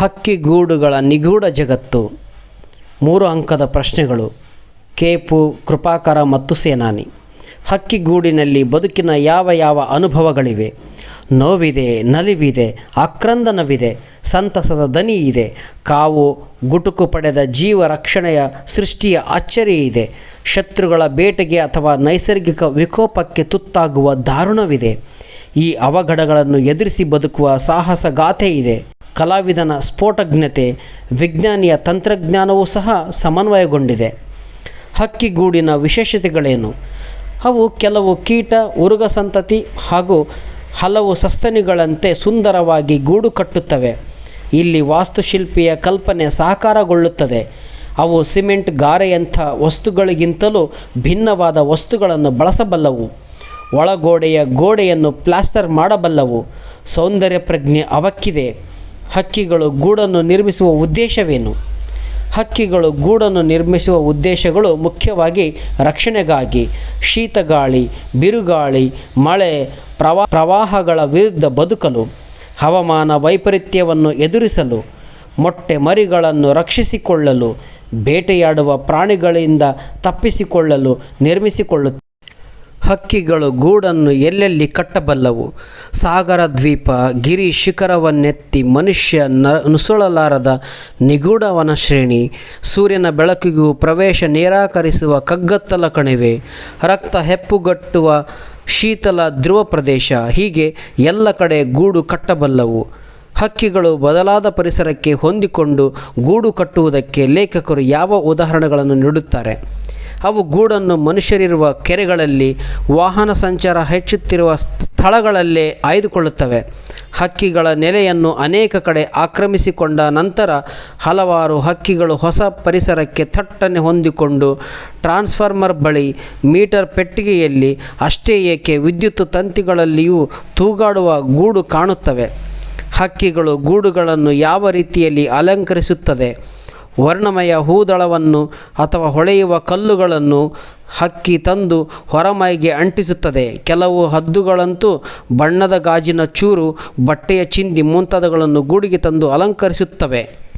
ಹಕ್ಕಿಗೂಡುಗಳ ನಿಗೂಢ ಜಗತ್ತು. ಮೂರು ಅಂಕದ ಪ್ರಶ್ನೆಗಳು. ಕೇಪು, ಕೃಪಾಕರ ಮತ್ತು ಸೇನಾನಿ. ಹಕ್ಕಿಗೂಡಿನಲ್ಲಿ ಬದುಕಿನ ಯಾವ ಯಾವ ಅನುಭವಗಳಿವೆ? ನೋವಿದೆ, ನಲಿವಿದೆ, ಆಕ್ರಂದನವಿದೆ, ಸಂತಸದ ದನಿ ಇದೆ, ಕಾವು, ಗುಟುಕು ಪಡೆದ ಜೀವ ರಕ್ಷಣೆಯ ಸೃಷ್ಟಿಯ ಅಚ್ಚರಿ ಇದೆ, ಶತ್ರುಗಳ ಬೇಟೆಗೆ ಅಥವಾ ನೈಸರ್ಗಿಕ ವಿಕೋಪಕ್ಕೆ ತುತ್ತಾಗುವ ದಾರುಣವಿದೆ, ಈ ಅವಘಡಗಳನ್ನು ಎದುರಿಸಿ ಬದುಕುವ ಸಾಹಸಗಾಥೆ ಇದೆ. ಕಲಾವಿದನ ಸ್ಫೋಟಜ್ಞತೆ, ವಿಜ್ಞಾನಿಯ ತಂತ್ರಜ್ಞಾನವೂ ಸಹ ಸಮನ್ವಯಗೊಂಡಿದೆ. ಹಕ್ಕಿಗೂಡಿನ ವಿಶೇಷತೆಗಳೇನು? ಅವು ಕೆಲವು ಕೀಟ, ಉರುಗ ಸಂತತಿ ಹಾಗೂ ಹಲವು ಸಸ್ತನಿಗಳಂತೆ ಸುಂದರವಾಗಿ ಗೂಡು ಕಟ್ಟುತ್ತವೆ. ಇಲ್ಲಿ ವಾಸ್ತುಶಿಲ್ಪಿಯ ಕಲ್ಪನೆ ಸಾಕಾರಗೊಳ್ಳುತ್ತದೆ. ಅವು ಸಿಮೆಂಟ್ ಗಾರೆಯಂಥ ವಸ್ತುಗಳಿಗಿಂತಲೂ ಭಿನ್ನವಾದ ವಸ್ತುಗಳನ್ನು ಬಳಸಬಲ್ಲವು. ಒಳಗೋಡೆಯ ಗೋಡೆಯನ್ನು ಪ್ಲಾಸ್ಟರ್ ಮಾಡಬಲ್ಲವು. ಸೌಂದರ್ಯ ಪ್ರಜ್ಞೆ ಅವಕ್ಕಿದೆ. ಹಕ್ಕಿಗಳು ಗೂಡನ್ನು ನಿರ್ಮಿಸುವ ಉದ್ದೇಶವೇನು? ಹಕ್ಕಿಗಳು ಗೂಡನ್ನು ನಿರ್ಮಿಸುವ ಉದ್ದೇಶಗಳು ಮುಖ್ಯವಾಗಿ ರಕ್ಷಣೆಗಾಗಿ, ಶೀತಗಾಳಿ, ಬಿರುಗಾಳಿ, ಮಳೆ, ಪ್ರವಾ, ಪ್ರವಾಹಗಳ ವಿರುದ್ಧ ಬದುಕಲು, ಹವಾಮಾನ ವೈಪರೀತ್ಯವನ್ನು ಎದುರಿಸಲು, ಮೊಟ್ಟೆ ಮರಿಗಳನ್ನು ರಕ್ಷಿಸಿಕೊಳ್ಳಲು, ಬೇಟೆಯಾಡುವ ಪ್ರಾಣಿಗಳಿಂದ ತಪ್ಪಿಸಿಕೊಳ್ಳಲು ನಿರ್ಮಿಸಿಕೊಳ್ಳುತ್ತವೆ ಹಕ್ಕಿಗಳು ಗೂಡನ್ನು ಎಲ್ಲೆಲ್ಲಿ ಕಟ್ಟಬಲ್ಲವು? ಸಾಗರ ದ್ವೀಪ, ಗಿರಿ ಶಿಖರವನ್ನೆತ್ತಿ ಮನುಷ್ಯ ನ ನುಸುಳಲಾರದ ನಿಗೂಢವನ ಶ್ರೇಣಿ, ಸೂರ್ಯನ ಬೆಳಕಿಗೂ ಪ್ರವೇಶ ನಿರಾಕರಿಸುವ ಕಗ್ಗತ್ತಲ ಕಣಿವೆ, ರಕ್ತ ಹೆಪ್ಪುಗಟ್ಟುವ ಶೀತಲ ಧ್ರುವ ಪ್ರದೇಶ, ಹೀಗೆ ಎಲ್ಲ ಕಡೆ ಗೂಡು ಕಟ್ಟಬಲ್ಲವು. ಹಕ್ಕಿಗಳು ಬದಲಾದ ಪರಿಸರಕ್ಕೆ ಹೊಂದಿಕೊಂಡು ಗೂಡು ಕಟ್ಟುವುದಕ್ಕೆ ಲೇಖಕರು ಯಾವ ಉದಾಹರಣೆಗಳನ್ನು ನೀಡುತ್ತಾರೆ? ಅವು ಗೂಡನ್ನು ಮನುಷ್ಯರಿರುವ ಕೆರೆಗಳಲ್ಲಿ, ವಾಹನ ಸಂಚಾರ ಹೆಚ್ಚುತ್ತಿರುವ ಸ್ಥಳಗಳಲ್ಲೇ ಆಯ್ದುಕೊಳ್ಳುತ್ತವೆ. ಹಕ್ಕಿಗಳ ನೆಲೆಯನ್ನು ಅನೇಕ ಕಡೆ ಆಕ್ರಮಿಸಿಕೊಂಡ ನಂತರ ಹಲವಾರು ಹಕ್ಕಿಗಳು ಹೊಸ ಪರಿಸರಕ್ಕೆ ಥಟ್ಟನೆ ಹೊಂದಿಕೊಂಡು ಟ್ರಾನ್ಸ್ಫಾರ್ಮರ್ ಬಳಿ ಮೀಟರ್ ಪೆಟ್ಟಿಗೆಯಲ್ಲಿ ಅಷ್ಟೇ ಏಕೆ ವಿದ್ಯುತ್ ತಂತಿಗಳಲ್ಲಿಯೂ ತೂಗಾಡುವ ಗೂಡು ಕಾಣುತ್ತವೆ. ಹಕ್ಕಿಗಳು ಗೂಡುಗಳನ್ನು ಯಾವ ರೀತಿಯಲ್ಲಿ ಅಲಂಕರಿಸುತ್ತದೆ? ವರ್ಣಮಯ ಹೂದಳವನ್ನು ಅಥವಾ ಹೊಳೆಯುವ ಕಲ್ಲುಗಳನ್ನು ಹಕ್ಕಿ ತಂದು ಹೊರಮೈಗೆ ಅಂಟಿಸುತ್ತದೆ. ಕೆಲವು ಹದ್ದುಗಳಂತೂ ಬಣ್ಣದ ಗಾಜಿನ ಚೂರು, ಬಟ್ಟೆಯ ಚಿಂದಿ ಮುಂತಾದಗಳನ್ನು ಗೂಡಿಗೆ ತಂದು ಅಲಂಕರಿಸುತ್ತವೆ.